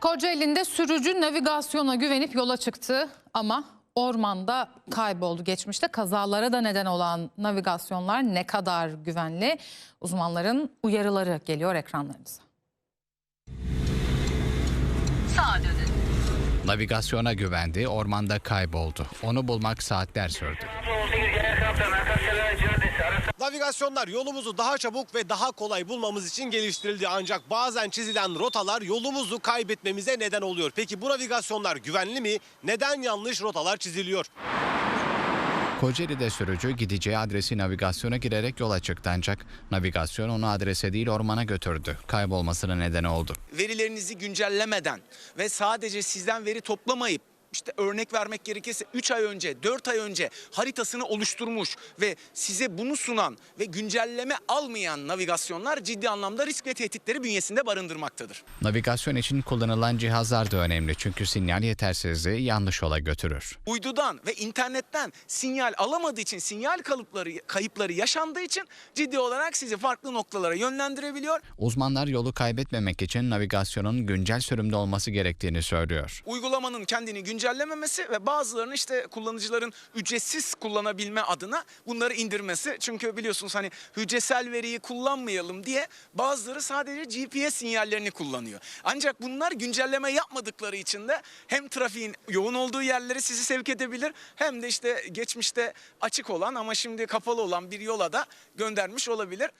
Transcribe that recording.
Kocaeli'nde sürücü navigasyona güvenip yola çıktı ama ormanda kayboldu. Geçmişte kazalara da neden olan navigasyonlar ne kadar güvenli? Uzmanların uyarıları geliyor ekranlarınıza. Sağa dönün. Navigasyona güvendi, ormanda kayboldu. Onu bulmak saatler sürdü. Navigasyonlar yolumuzu daha çabuk ve daha kolay bulmamız için geliştirildi ancak bazen çizilen rotalar yolumuzu kaybetmemize neden oluyor. Peki bu navigasyonlar güvenli mi? Neden yanlış rotalar çiziliyor? Kocaeli'de sürücü gideceği adresi navigasyona girerek yola çıktı ancak navigasyon onu adrese değil ormana götürdü. Kaybolmasına neden oldu. verilerinizi güncellemeden ve sadece sizden veri toplamayıp işte örnek vermek gerekirse 3 ay önce, 4 ay önce haritasını oluşturmuş ve size bunu sunan ve güncelleme almayan navigasyonlar ciddi anlamda risk ve tehditleri bünyesinde barındırmaktadır. Navigasyon için kullanılan cihazlar da önemli çünkü sinyal yetersizliği yanlış yola götürür. Uydudan ve internetten sinyal alamadığı için, sinyal kalıpları, kayıpları yaşandığı için ciddi olarak sizi farklı noktalara yönlendirebiliyor. Uzmanlar yolu kaybetmemek için navigasyonun güncel sürümde olması gerektiğini söylüyor. uygulamanın kendini güncellememesi ve bazılarının işte kullanıcıların ücretsiz kullanabilme adına bunları indirmesi. Çünkü biliyorsunuz hani hücresel veriyi kullanmayalım diye bazıları sadece GPS sinyallerini kullanıyor. Ancak bunlar güncelleme yapmadıkları için de hem trafiğin yoğun olduğu yerlere sizi sevk edebilir hem de işte geçmişte açık olan ama şimdi kapalı olan bir yola da göndermiş olabilir.